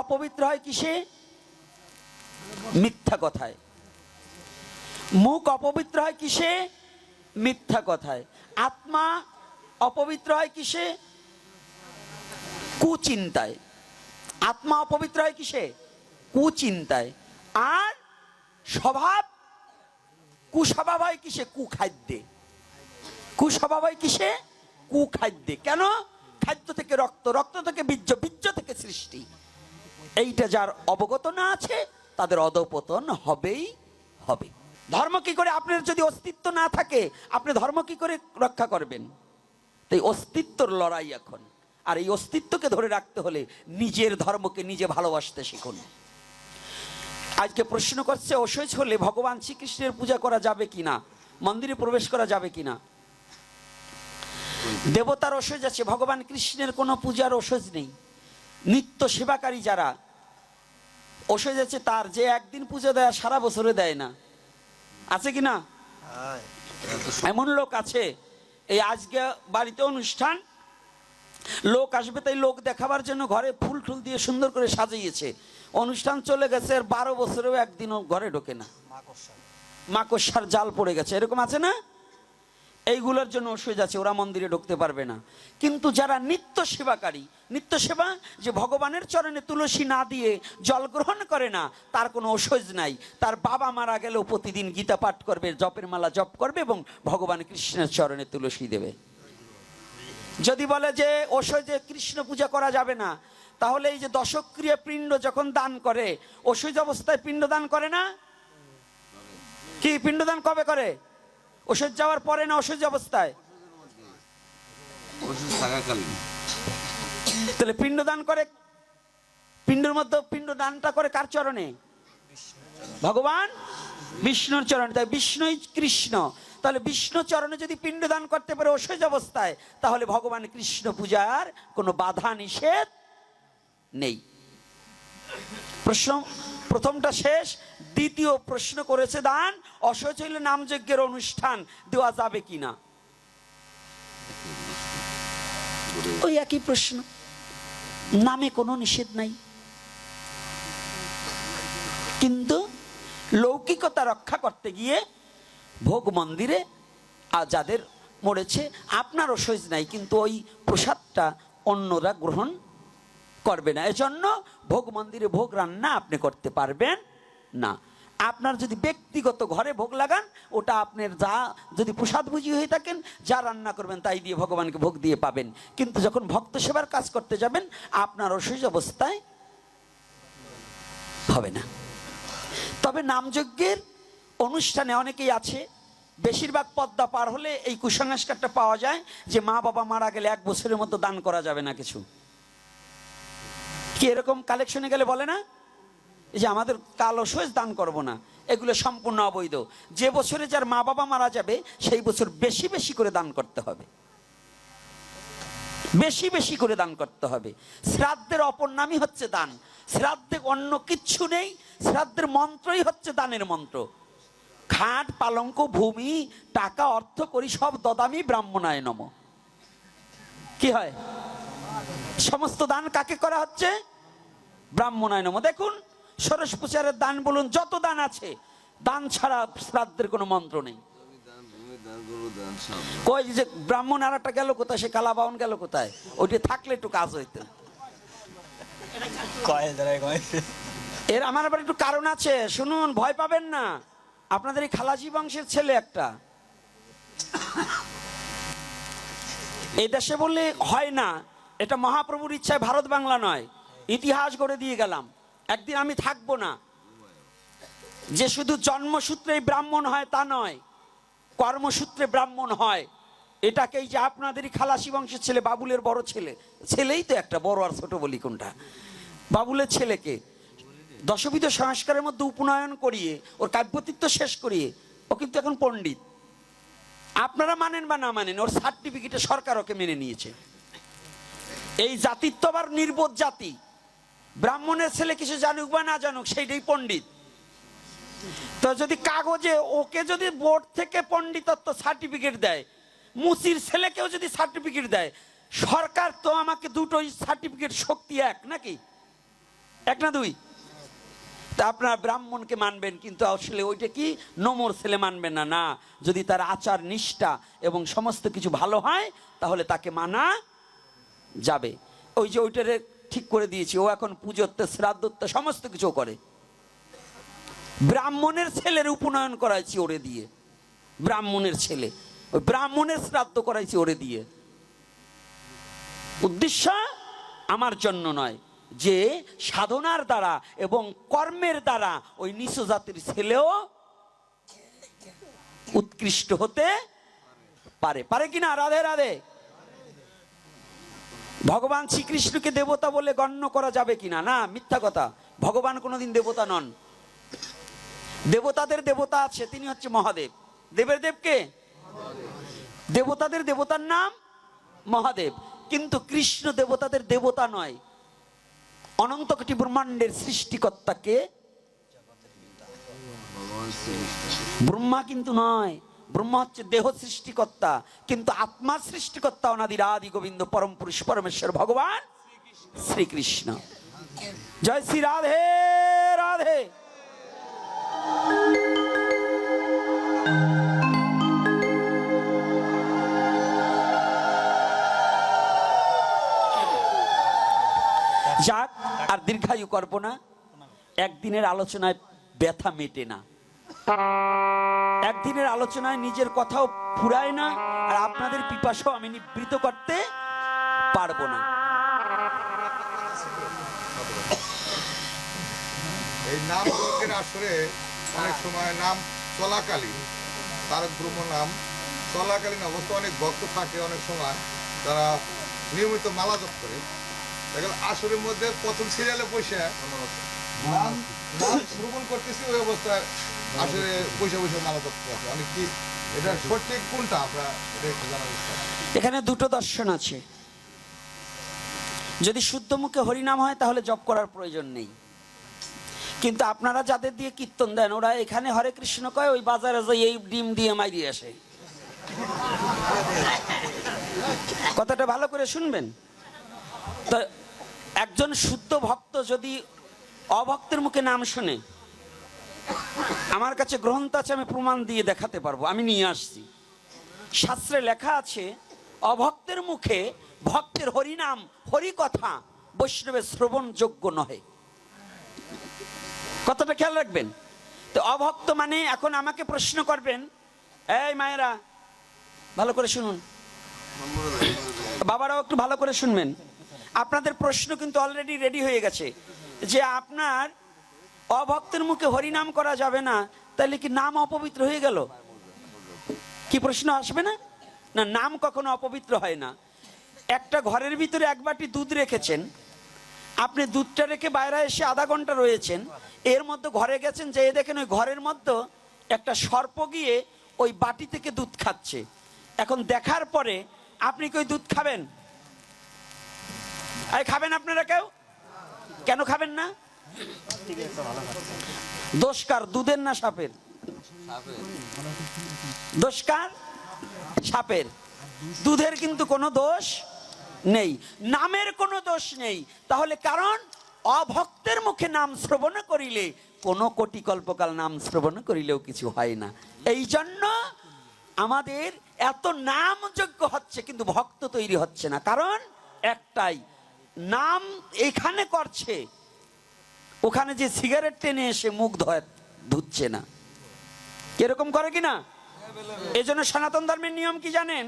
অপবিত্র হয় কিসে? মিথ্যা কথায়। মুখ অপবিত্র হয় কিসে? মিথ্যা কথায়। আত্মা অপবিত্র হয় কিসে? কুচিন্তায়। আত্মা অপবিত্র হয় কিসে? কুচিন্তায়। আর স্বভাব কুস্বভাব হয় কিসে? কুখাদ্যে। কুস্বভাব হয় কিসে? কুখাদ্যে। কেন? খাদ্য থেকে রক্ত রক্ত থেকে বীর্য। বীর্য থেকে এইটা যার অবগত না আছে, তাদের অধপতন হবেই হবে। ধর্ম কি করে আপনার যদি অস্তিত্ব না থাকে, আপনি ধর্ম কি করে রক্ষা করবেন? তাই অস্তিত্বর লড়াই এখন। আর এই অস্তিত্বকে ধরে রাখতে হলে নিজের ধর্মকে নিজে ভালোবাসতে শিখুন। আজকে প্রশ্ন করছে অসহ্য হলে ভগবান শ্রীকৃষ্ণের পূজা করা যাবে কিনা? মন্দিরে প্রবেশ করা যাবে কিনা? দেবতার অসহ্য আছে, ভগবান কৃষ্ণের কোনো পূজার অসহ্য নেই। নিত্য সেবাকারী যারা অসহ্য আছে তার যে একদিন পুজো দেয় সারা বছরে দেয় না। আছে কি না? এমন লোক আছে এই আজকে বাড়িতে অনুষ্ঠান লোক আসবে তাই লোক দেখাবার জন্য ঘরে ফুল টুল দিয়ে সুন্দর করে সাজিয়েছে। অনুষ্ঠান চলে গেছে আর বারো বছরেও একদিনও ঘরে ঢোকে না। মাকড়সার জাল পড়ে গেছে। এরকম আছে না? এইগুলোর জন্য অসুবিধা আছে ওরা মন্দিরে ঢুকতে পারবে না। কিন্তু যারা নিত্য সেবাকারী, নিত্য সেবা যে ভগবানের চরণে তুলসী না দিয়ে জল গ্রহণ করে না, তার কোনো ওষুধ নাই। তার বাবা মারা গেলেও প্রতিদিন গীতা পাঠ করবে, জপের মালা জপ করবে এবং ভগবান কৃষ্ণের চরণে তুলসী দেবে। যদি বলে যে ওষুধে কৃষ্ণ পূজা করা যাবে না, তাহলে এই যে দশক্রিয়া পিণ্ড যখন দান করে ওষুধ অবস্থায় পিণ্ড দান করে না? কি পিণ্ডদান কবে করে? ওষুধ যাওয়ার পরে না ওষুধ অবস্থায়? ওষুধ থাকাকালীন। তাহলে পিণ্ডদান করে পিণ্ডের মধ্যে পিণ্ডদানটা করে কার চরণে? ভগবান বিষ্ণুর চরণে। তাই বিষ্ণুই কৃষ্ণ। তাহলে বিষ্ণু চরণে যদি পিণ্ডদান করতে পারে ওষুধ অবস্থায় তাহলে ভগবান কৃষ্ণ পূজার কোনো বাধা নিষেধ নেই। প্রশ্ন প্রথমটা শেষ, দ্বিতীয় প্রশ্ন করেছে দান অসচৈল নামযজ্ঞের অনুষ্ঠান দেওয়া যাবে কিনা? ওই একই প্রশ্ন। নামে কোনো নিষেধ নাই। কিন্তু লৌকিকতা রক্ষা করতে গিয়ে ভোগ মন্দিরে আর যাদের মরেছে আপনার অসহ্য নাই, কিন্তু ওই প্রসাদটা অন্যরা গ্রহণ করবে না। এজন্য ভোগ মন্দিরে ভোগ রান্না আপনি করতে পারবেন না। আপনার যদি ব্যক্তিগত ঘরে ভোগ লাগান, ওটা আপনার যা, যদি প্রসাদ বুঝি হয়ে থাকেন, যা রান্না করবেন তাই দিয়ে ভগবানকে ভোগ দিয়ে পাবেন। কিন্তু যখন ভক্ত সেবার কাজ করতে যাবেন, আপনার অসুস্থ অবস্থায় হবে না। তবে নামযজ্ঞের অনুষ্ঠানে অনেকেই আছে, বেশিরভাগ পদ্মা পার হলে এই কুসংস্কারটা পাওয়া যায় যে মা বাবা মারা গেলে এক বছরের মতো দান করা যাবে না কিছু। কি এরকম কালেকশনে গেলে বলে না? যে আমাদের কালো সোজ দান করব না, এগুলো সম্পূর্ণ অবৈধ। যে বছরে যার মা বাবা মারা যাবে, সেই বছর বেশি বেশি করে দান করতে হবে। বেশি বেশি করে দান করতে হবে। শ্রাদ্ধের অপর নামই হচ্ছে দান। শ্রাদ্ধে অন্য কিচ্ছু নেই, শ্রাদ্ধের মন্ত্রই হচ্ছে দানের মন্ত্র। খাট, পালঙ্ক, ভূমি, টাকা, অর্থ করি, সব দদামি ব্রাহ্মণায় নম। কি হয়? সমস্ত দান কাকে করা হচ্ছে? ব্রাহ্মণায় নম দেখুন সরস পূজারের দান বলুন যত দান আছে দান ছাড়া শ্রাদ্ধের কোনো মন্ত্র নেই। কই যে ব্রাহ্মণ আর একটা গেল কোথায়? সে কালাবাউন গেল কোথায়? ওইটা থাকলে একটু কাজ হইতো। এর আমার আবার একটু কারণ আছে। শুনুন ভয় পাবেন না। আপনাদের এই খালাজি বংশের ছেলে একটা। এই দেশে বললে হয় না। এটা মহাপ্রভুর ইচ্ছায় ভারত বাংলা নয়, ইতিহাস গড়ে দিয়ে গেলাম। একদিন আমি থাকব না। যে শুধু জন্মসূত্রেই ব্রাহ্মণ হয় তা নয়, কর্মসূত্রে ব্রাহ্মণ হয়। এটাকেই যে আপনাদেরই খালাসি বংশের ছেলে, বাবুলের বড় ছেলে। ছেলেই তো একটা বড় আর ছোট বলি কোনটা? বাবুলের ছেলেকে দশবিধ সংস্কারের মধ্যে উপনয়ন করিয়ে, ওর কাব্যতিত্ব শেষ করিয়ে, ও কিন্তু এখন পণ্ডিত। আপনারা মানেন বা না মানেন, ওর সার্টিফিকেটে সরকার ওকে মেনে নিয়েছে। এই জাতিত্ব আবার নির্বোধ জাতি। ব্রাহ্মণের ছেলে কিছু জানুক বা না জানুক, সেইটাই পণ্ডিত। তো যদি কাগজে ওকে যদি বোর্ড থেকে পণ্ডিতত্ব সার্টিফিকেট দেয়, মুসির ছেলেকেও যদি সার্টিফিকেট দেয়, সরকার তো আমাকে দুটোই সার্টিফিকেট শক্তি এক, নাকি? এক না দুই? তা আপনার ব্রাহ্মণকে মানবেন, কিন্তু আসলে ওইটা কি? নোমর ছেলে মানবেন না না। যদি তার আচার, নিষ্ঠা এবং সমস্ত কিছু ভালো হয়, তাহলে তাকে মানা যাবে। ওই যে ওইটারে ঠিক করে দিয়েছি। ও এখন পুজোতে শ্রাদ্ধতে সমস্ত কিছু করে। ব্রাহ্মণের ছেলের উপনয়ন করাইছি ওরে দিয়ে। ব্রাহ্মণের ছেলে। ওই ব্রাহ্মণের শ্রাদ্ধ করাইছি ওরে দিয়ে। উদ্দেশ্য আমার জন্য নয় যে সাধনার দ্বারা এবং কর্মের দ্বারা ওই নিচ জাতির ছেলেও উৎকৃষ্ট হতে পারে। পারে কিনা? রাধে রাধে। ভগবান শ্রীকৃষ্ণকে দেবতা বলে গণ্য করা যাবে কিনা? না, মিথ্যা কথা। ভগবান কোনোদিন দেবতা নন। দেবতাদের দেবতা আছে, তিনি হচ্ছে মহাদেব। দেবের দেবকে দেবতাদের দেবতার নাম মহাদেব। কিন্তু কৃষ্ণ দেবতাদের দেবতা নয়। অনন্ত কোটি ব্রহ্মাণ্ডের সৃষ্টিকর্তাকে ব্রহ্মা কিন্তু নয়। ব্রহ্মা হচ্ছে দেহ সৃষ্টিকর্তা, কিন্তু আত্মা সৃষ্টিকর্তা অনাদির আদি গোবিন্দ পরম পুরুষ পরমেশ্বর ভগবান শ্রীকৃষ্ণ। জয় শ্রী রাধে রাধে। যাক, আর দীর্ঘায়ু করব না একদিনের আলোচনায় ব্যথা মেটে না। একদিনের আলোচনায় নিজের কথাও ফুরায় না, আর আপনাদের পিপাসাও আমি নিবৃত করতে পারব না। এই নাম আসরে অনেক সময় নাম চলাকালীন তারক ব্রহ্ম নাম চলাকালীন অবস্থা অনেক ভক্ত থাকে অনেক সময় তারা নিয়মিত মালা জপ করে। দেখেন, আসরের মধ্যে প্রথম সিরিয়ালে বসে, নাম নাম শ্রবণ করতেছি ওই অবস্থায়। আসরে বসে বসে মালা করতে অনেক কি এটা সঠিক কোনটা? এখানে দুটো দর্শন আছে। যদি শুদ্ধ মুখে হরিনাম হয়, তাহলে জপ করার প্রয়োজন নেই। কিন্তু আপনারা যাদের দিয়ে কীর্তন দেন, ওরা এখানে হরে কৃষ্ণ কয়, ওই বাজারে যাই এই ডিম দিয়ে মাইরিয়ে আসে। কথাটা ভালো করে শুনবেন? তো একজন শুদ্ধ ভক্ত যদি অভক্তের মুখে নাম শোনে আমার কাছে গ্রন্থ আছে, আমি প্রমাণ দিয়ে দেখাতে পারব, আমি নিয়ে আসছি। শাস্ত্রে লেখা আছে, অভক্তের মুখে ভক্তের হরিনাম, হরিকথা, বৈষ্ণবের শ্রবণ যোগ্য নহে। কথাটা খেয়াল রাখবেন? তো অভক্ত মানে এখন আমাকে প্রশ্ন করবেন, এই মায়েরা, ভালো করে শুনুন। বাবারাও একটু ভালো করে শুনবেন। আপনাদের প্রশ্ন কিন্তু অলরেডি রেডি হয়ে গেছে, যে আপনার অভক্তের মুখে হরিনাম করা যাবে না, তাহলে কি নাম অপবিত্র হয়ে গেল? কি প্রশ্ন আসবে না? না, নাম কখনো অপবিত্র হয় না। একটা ঘরের ভিতরে এক বাটি দুধ রেখেছেন, আপনি দুধটা রেখে বাইরে এসে আধা ঘণ্টা রয়েছেন, এর মধ্যে ঘরে গেছেন যে দেখেন ওই ঘরের মধ্যে একটা সর্প গিয়ে ওই বাটি থেকে দুধ খাচ্ছে। এখন দেখার পরে আপনি কি ওই দুধ খাবেন? এই খাবেন আপনারা কেউ? কেন খাবেন না? দোষকার দুধের না সাপের? দোষকার সাপের। দুধের কিন্তু কোনো দোষ নেই। নামের কোনো দোষ নেই। তাহলে কারণ, অভক্তের মুখে নাম শ্রবণ করিলে, কোনো কোটি কল্পকাল নাম শ্রবণ করিলেও কিছু হয় না। এই জন্য আমাদের এত নাম যোগ্য হচ্ছে, কিন্তু ভক্ত তৈরি হচ্ছে না। কারণ একটাই, নাম এখানে করছে ওখানে যে সিগারেট টেনে এসে মুখ ধয় ধুচ্ছে না। এরকম করে কিনা এই জন্য সনাতন ধর্মের নিয়ম কি জানেন?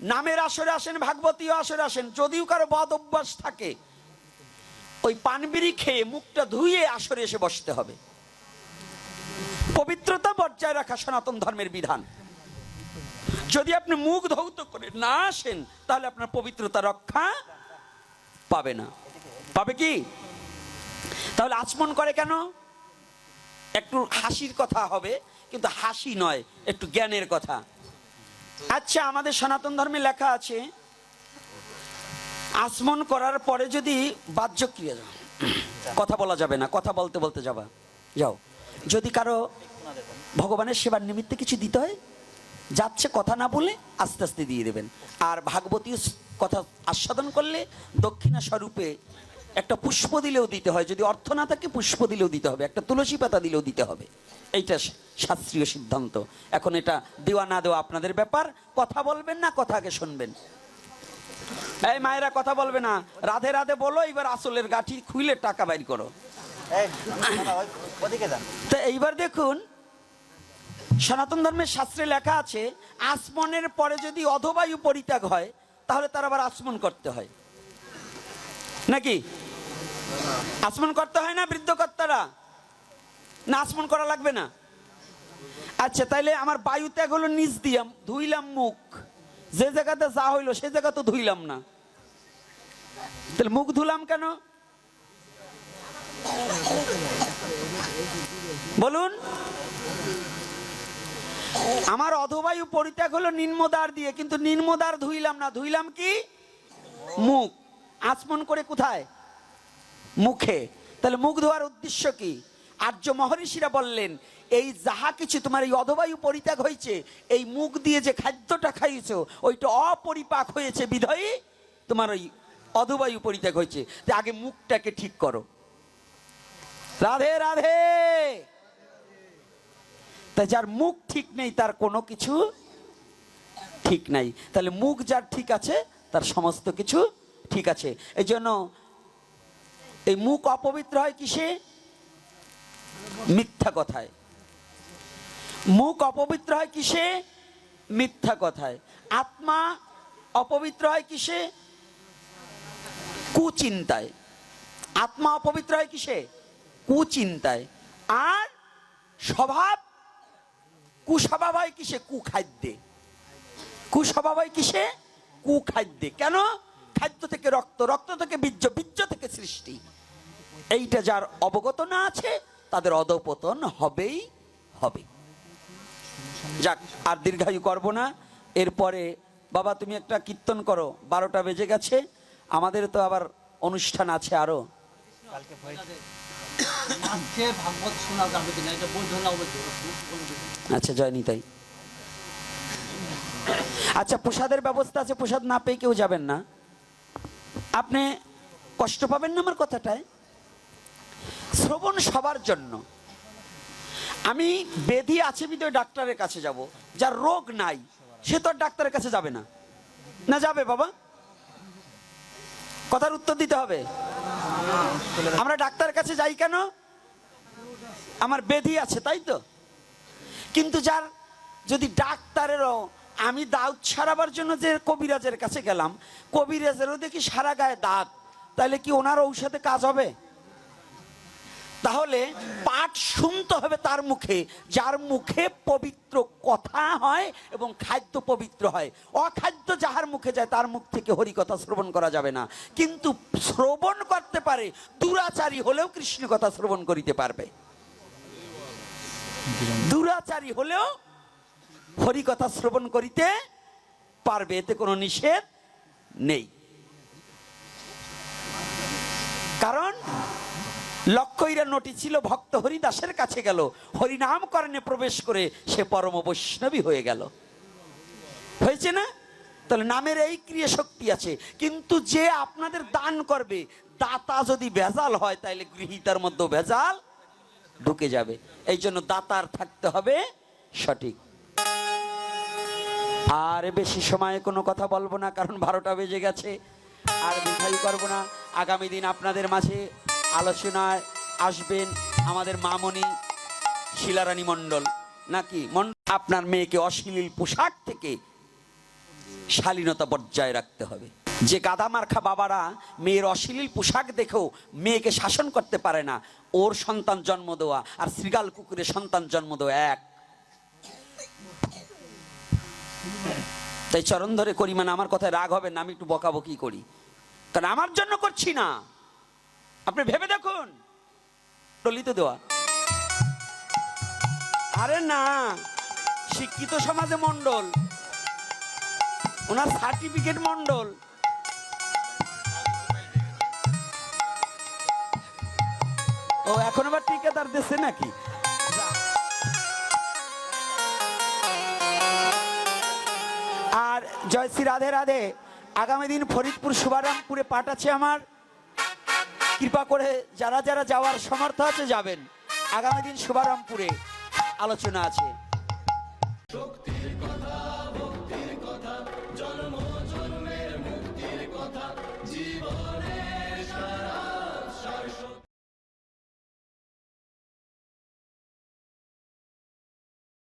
নামের আসরে আসেন, ভাগবতীয় আসরে আসেন, যদিও কারও বদ অভ্যাস থাকে, ওই পানবিড়ি খেয়ে মুখটা ধুয়ে আসরে এসে বসতে হবে। পবিত্রতা বজায় রাখা সনাতন ধর্মের বিধান। যদি আপনি মুখ ধৌত করে না আসেন, তাহলে আপনার পবিত্রতা রক্ষা পাবে না। পাবে কি? তাহলে আচমন করে কেন? একটু হাসির কথা হবে, কিন্তু হাসি নয়, একটু জ্ঞানের কথা। আচ্ছা আমাদের সনাতন ধর্মে লেখা আছে, আচমন করার পরে যদি বাহ্য বাহ্যক্রিয়া কথা বলা যাবে না, কথা বলতে বলতে যাবা, যাও। যদি কারও ভগবানের সেবার নিমিত্তে কিছু দিতে হয়, যাচ্ছে কথা না বলে আস্তে আস্তে দিয়ে দেবেন। আর ভাগবতী কথা আস্বাদন করলে দক্ষিণা স্বরূপে একটা পুষ্প দিলেও দিতে হয় যদি অর্থ না থাকে পুষ্প দিলেও দিতে হবে একটা তুলসী পাতা দিলেও দিতে হবে। এইটা শাস্ত্রীয় সিদ্ধান্ত। এখন এটা দেওয়া না দেওয়া আপনাদের ব্যাপার কথা বলবেন না কথা আগে শুনবেন। এই মায়েরা কথা বলবে না রাধে রাধে বলো এবার আসলের গাঠি খুইলে টাকা বাইর করো। তো এইবার দেখুন সনাতন ধর্মের শাস্ত্রে লেখা আছে আসমনের পরে যদি অধবায়ু পরিত্যাগ হয় তাহলে তার আবার আসমন করতে হয়। নাকি? আসমন করতে হয় না, বৃদ্ধ কর্তারা? না, আসমন করা লাগবে না। আচ্ছা তাইলে আমার বায়ু ত্যাগ হলো নিজ দিয়াম ধুইলাম মুখ। যে জায়গাতে যা হইল, সে জায়গা তো ধুইলাম না। তাহলে মুখ ধুলাম কেন? বলুন। আমার অধবায়ু পরিত্যাগ হলো নিম্নদার দিয়ে, কিন্তু নিম্নদার ধুইলাম না, ধুইলাম কি? মুখ। আচমন করে কোথায়? মুখে। তাহলে মুখ ধোয়ার উদ্দেশ্য কি? আর্য মহর্ষিরা বললেন, এই যাহা কিছু তোমার এই অধবায়ু পরিত্যাগ হয়েছে, এই মুখ দিয়ে যে খাদ্যটা খাইছো, ওইটা অপরিপাক হয়েছে বিধয়ী তোমার ওই অধবায়ু পরিত্যাগ হয়েছে। যে আগে মুখটাকে ঠিক করো। রাধে রাধে! তাই যার মুখ ঠিক নেই, তার কোনো কিছু ঠিক নাই। তাহলে মুখ যার ঠিক আছে, তার সমস্ত কিছু ঠিক আছে। এই জন্য এই মুখ অপবিত্র হয় কিসে? মিথ্যা কথায়। মুখ অপবিত্র হয় কিসে? মিথ্যা কথায়। আত্মা অপবিত্র হয় কিসে? কুচিন্তায়। আত্মা অপবিত্র হয় কিসে? কুচিন্তায়। আর স্বভাব কুস্বভাব হয় কিসে? কুখাদ্যে। কুস্বভাব হয় কিসে? কুখাদ্যে। কেন? খাদ্য থেকে রক্ত রক্ত থেকে বীর্য বীর্য থেকে সৃষ্টি। এইটা যার অবগত না আছে তাদের অধপতন হবেই হবে। যাক আর দীর্ঘায়ু করব না। এরপরে বাবা তুমি একটা কীর্তন করো। বারোটা বেজে গেছে। আমাদের তো আবার অনুষ্ঠান আছে আরও। আজকে ভাগবত শোনা যাবে কিনা এটা বৈধ না অবৈধ? আচ্ছা জয়নি তাই। আচ্ছা প্রসাদের ব্যবস্থা আছে প্রসাদ না পেয়ে কেউ যাবেন না। আপনি কষ্ট পাবেন না আমার কথাটায়? শ্রবণ সবার জন্য। আমি বেধি আছে বিদয় ডাক্তারের কাছে যাব। যার রোগ নাই, সে তো ডাক্তারের কাছে যাবে না। না যাবে বাবা? কথার উত্তর দিতে হবে। আমরা ডাক্তারের কাছে যাই কেন? আমার বেধি আছে, তাই তো? কিন্তু যার যদি ডাক্তারেরও আমি দাঁত সারাবার জন্য যে কবিরাজের কাছে গেলাম, কবিরাজেরও দেখি সারা গায়ে দাঁত তাহলে কি ওনার ঔষধে কাজ হবে? তাহলে পাঠ শুনতে হবে তার মুখে। যার মুখে পবিত্র কথা হয় এবং খাদ্য পবিত্র হয়। অখাদ্য যাহার মুখে যায়, তার মুখ থেকে হরিকথা শ্রবণ করা যাবে না। কিন্তু শ্রবণ করতে পারে, দুরাচারী হলেও কৃষ্ণ কথা শ্রবণ করিতে পারবে। দুরাচারী হলেও হরিকথা শ্রবণ করিতে পারবে, এতে কোনো নিষেধ নেই কারণ লক্ষ্যইরা নটি ছিল ভক্ত হরিদাসের কাছে গেল। হরিনাম করণে প্রবেশ করে সে পরম বৈষ্ণবী হয়ে গেল। হয়েছে না? তাহলে নামের এই ক্রিয়া শক্তি আছে। কিন্তু যে আপনাদের দান করবে, দাতা যদি ভেজাল হয় তাহলে গৃহীতার মধ্যে ভেজাল ঢুকে যাবে। এই জন্য দাতার থাকতে হবে সঠিক। আর বেশি সময় কোনো কথা বলব না, কারণ বারোটা বেজে গেছে। আর মিঠাই করব না। আগামী দিন আপনাদের মাঝে আলোচনায় আসবেন আমাদের মামনি শিলারানী মণ্ডল। নাকি আপনার মেয়েকে অশ্লীল পোশাক থেকে শালীনতা বজায় রাখতে হবে। যে গাদা মার্খা বাবারা মেয়ের অশ্লীল পোশাক দেখেও মেয়েকে শাসন করতে পারে না, ওর সন্তান জন্ম দেওয়া আর শ্রীগাল কুকুরের সন্তান জন্ম দেওয়া এক। তাই চরণ ধরে করি মানে আমার কথায় রাগ হবে না, আমি একটু বকাবকি করি। কারণ আমার জন্য করছি না। আপনি ভেবে দেখুন। টলিতে দেওয়া আরে না, শিক্ষিত সমাজে মন্ডল ওনার সার্টিফিকেট মন্ডল ও, এখন আবার ঠিকাদার দেশে নাকি? আর জয় শ্রী রাধে রাধে। আগামী দিন ফরিদপুর, শুভারামপুরে পাঠ আছে আমার। কৃপা করে যারা যারা যাওয়ার সমর্থ আছে যাবেন। আগামী দিন শুভারামপুরে আলোচনা আছে।